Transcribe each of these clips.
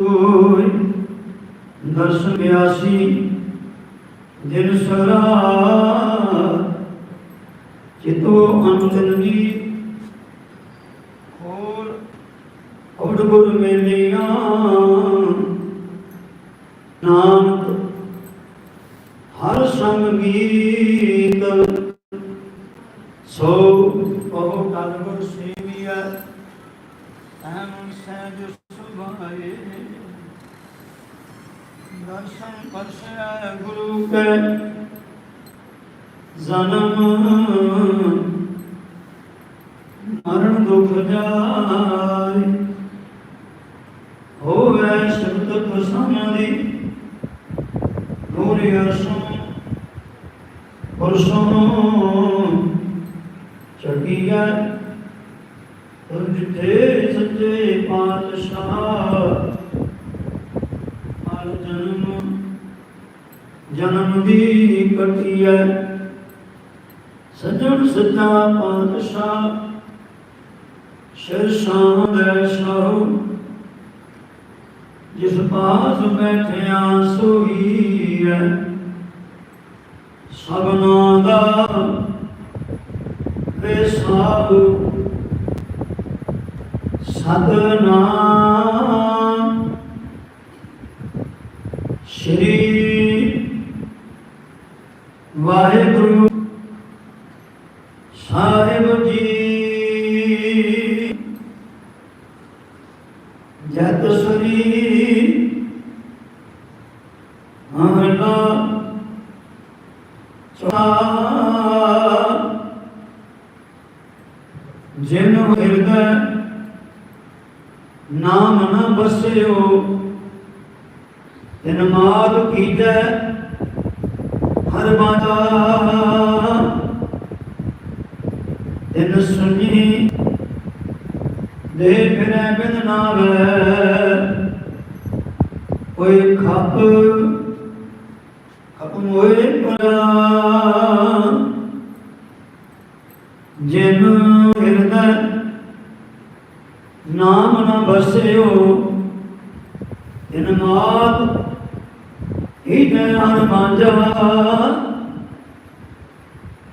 ਹੋਇ ਦਰਸ਼ਨ ਬਿਆਸੀ ਦਿਨ ਸਰਾ ਚਿਤੋ ਅੰਤਨ ਦੀ ਹੋਰ। ਔੜ ਗੁਰ ਮੇਲੀਆਂ ਨਾਨਕ ਹਰ ਸੰਗ ਗੀਤ। ਸੋ ਕਹੋ ਕਲ ਗੁਰ ਸੇਵੀਐ ਅਹਮ ਸਹਿਜ ਸੁਭਾਏ ਦਰਸ਼ਨ ਪਰਸੈ ਗੁਰੂ ਕੈ ਜਨਮ ਮਰਨ ਦੁਖ ਜਾਏ, ਹੋਵੇ ਸ਼ਬਦ ਪ੍ਰਸੰਨਿ ਨੂਰਿ ਅਰਸੋਂ ਪਰਸੋਂ ਚੜੀਐ ਜਿਥੇ ਸੱਚੇ ਪਾਤਸ਼ਾਹ। ਹਰ ਜਨਮ ਜਨਮ ਦੀ ਕਟੀਐ ਸਜਣ ਸੱਚਾ ਪਾਤਸ਼ਾਹ ਸ਼ਰਸ਼ਾਂ ਦੇ ਸਹੁ। ਜਿਸ ਪਾਸ ਬੈਠਿਆ ਸੋਈ ਹੈ ਦਾ ਵੇ ਸਾਧੂ ਸਤਨਾਮ। ਸ਼੍ਰੀ ਵਾਹਿਗੁਰੂ ਸਾਹਿਬ ਜੀ। ਜਤ ਸ੍ਰੀ ਮਹਲਾ ਚਾ ਜਿਨ ਹਿਰਦੈ ਨਾਮ ਨ ਬਸਿਓ। ਤਿਨ ਮਾਤ ਕੀਜੈ, ਹਰ ਬਾਜਾ ਤਿਨ ਸੁਣੀ ਦੇ ਫਿਰੈ ਬਿਨ ਨਾਵੇ। ਕੋਈ ਖਪ ਖਪ ਮੋਏ ਪਰਾ ਜਿਨ ਹਿਰਦੈ ਨਾਮ ਨ ਬਸਿਓ ਤਿਨ ਮਾਤ ਹੀ ਹਰ ਮਾਂਜਾ।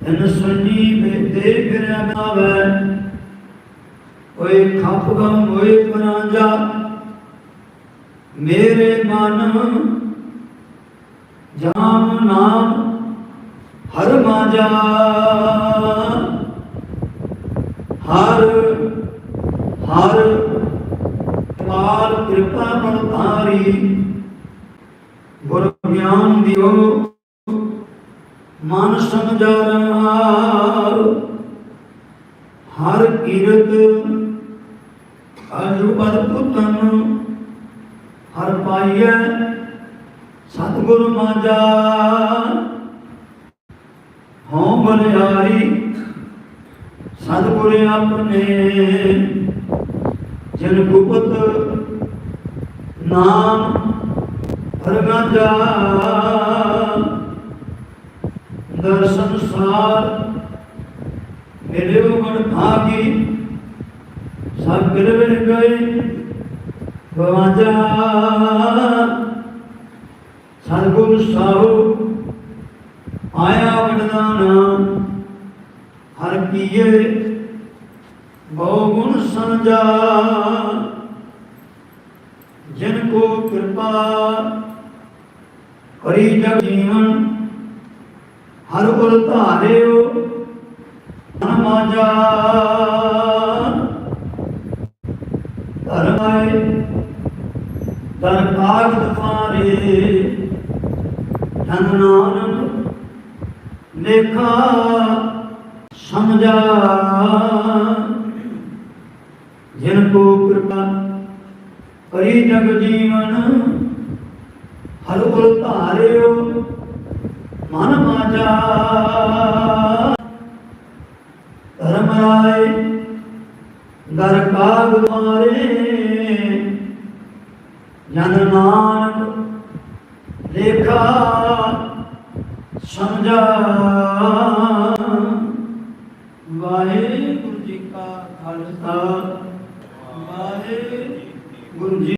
ਤਨ ਸੁਣੀ ਬੇਦੇ ਫਿਰ ਆਵੇ ਓਏ ਖਪ ਗਮ ਹੋਏ ਪਰਾਂਜਾ। ਮੇਰੇ ਮਨ ਜਾਮ ਨਾਮ ਹਰ ਮਾਂਜਾ ਹਰ ਹਰ ਪਾਲ ਕਿਰਪਾ ਮਨ ਤਾਰੀ ਗੁਰ ਗਿਆਨ ਦਿਓ, ਮਨ ਸਮਝਾਰਾ ਹਰ। ਕੀਰਤ ਅਜੂਬਦ ਪੁੱਤਨ, ਹਰ ਪਾਈਐ ਸਤਿਗੁਰ ਮਾਜਾ ਹਉ ਬਲਿਆਰੀ ਸਤਿਗੁਰ ਆਪਣੇ। ਜਿਨ ਗੁਪਤ ਨਾਮ ਹਰਗਾਜਾ ਦਰਸ਼ਨ ਸਾਰ ਮਿਲਿਓ ਮਨ ਭਾਗੀ। ਸਭ ਗਿਰਵਿਨ ਗਏ ਗਵਾਜਾ ਸਤਿਗੁਰ ਸਾਹਿਬ ਆਇਆ ਵਡਦਾਨਾ ਹਰ ਕੀਏ ਬਹੁ ਗੁਣ ਸੰਜਾ। ਕੋ ਕਿਰਪਾ ਕਰੀ ਜਗ ਜੀਵਨ, ਹਰ ਗੁਰ ਧਾਰਿਓ, ਮਨ ਮਾਜਾ। ਧਰਮਾਏ ਦਰ ਕਾਗ ਦਫਾਰੇ ਧਨ ਨਾਨਕ ਲੇਖਾ ਸਮਝਾ। ਜਿਨ ਕੋ ਕਰੀ ਜਗ ਜੀਵਨ, ਹਰ ਗੁਰ ਧਾਰਿਓ, ਮਨ ਮਾਜਾ। ਧਰਮ ਰਾਏ, ਦਰ ਕਾਗ ਮਾਰੇ ਜਨ ਨਾਨਕ ਲੇਖਾ ਸਮਝਾ। ਵਾਹਿਗੁਰੂ ਜੀ ਕਾ ਖਾਲਸਾ, ਵਾਹਿਗੁਰੂ ਜੀ